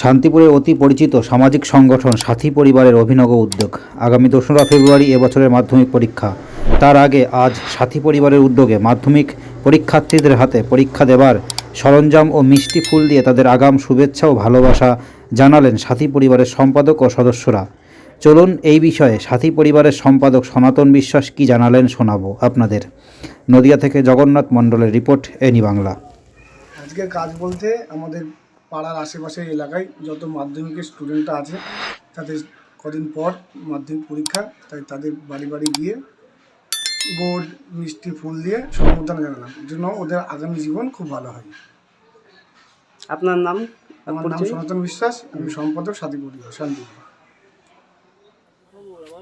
শান্তিপুরের অতি পরিচিত সামাজিক সংগঠন সাথী পরিবারের অভিনব উদ্যোগ। আগামী দোসরা ফেব্রুয়ারি এবছরের মাধ্যমিক পরীক্ষা। তার আগে আজ সাথী পরিবারের উদ্যোগে মাধ্যমিক পরীক্ষার্থীদের হাতে পরীক্ষা দেবার সরঞ্জাম ও মিষ্টি ফুল দিয়ে তাদের আগাম শুভেচ্ছা ও ভালোবাসা জানালেন সাথী পরিবারের সম্পাদক ও সদস্যরা। চলুন এই বিষয়ে সাথী পরিবারের সম্পাদক সনাতন বিশ্বাস কি জানালেন শোনাবো আপনাদের। নদিয়া থেকে জগন্নাথ মণ্ডলের রিপোর্ট এনি বাংলা। আজকে কাজ বলতে আমাদের পাড়ার আশেপাশের এলাকায় যত মাধ্যমিকের স্টুডেন্টরা আছে তাদের কদিন পর মাধ্যমিক পরীক্ষা তাই তাদের বাড়ি বাড়ি গিয়ে বোর্ড মিষ্টি ফুল দিয়ে সম্বোধনা জানালাম। জন্য ওদের আগামী জীবন খুব ভালো হয়। আপনার নাম? আমার নাম সনাতন বিশ্বাস আমি সম্পাদক সাথী পরিবার শান্তিপুর।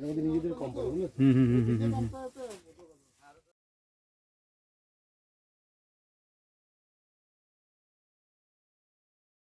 নিজেদের কোম্পানি হুম হুম হুম হুম।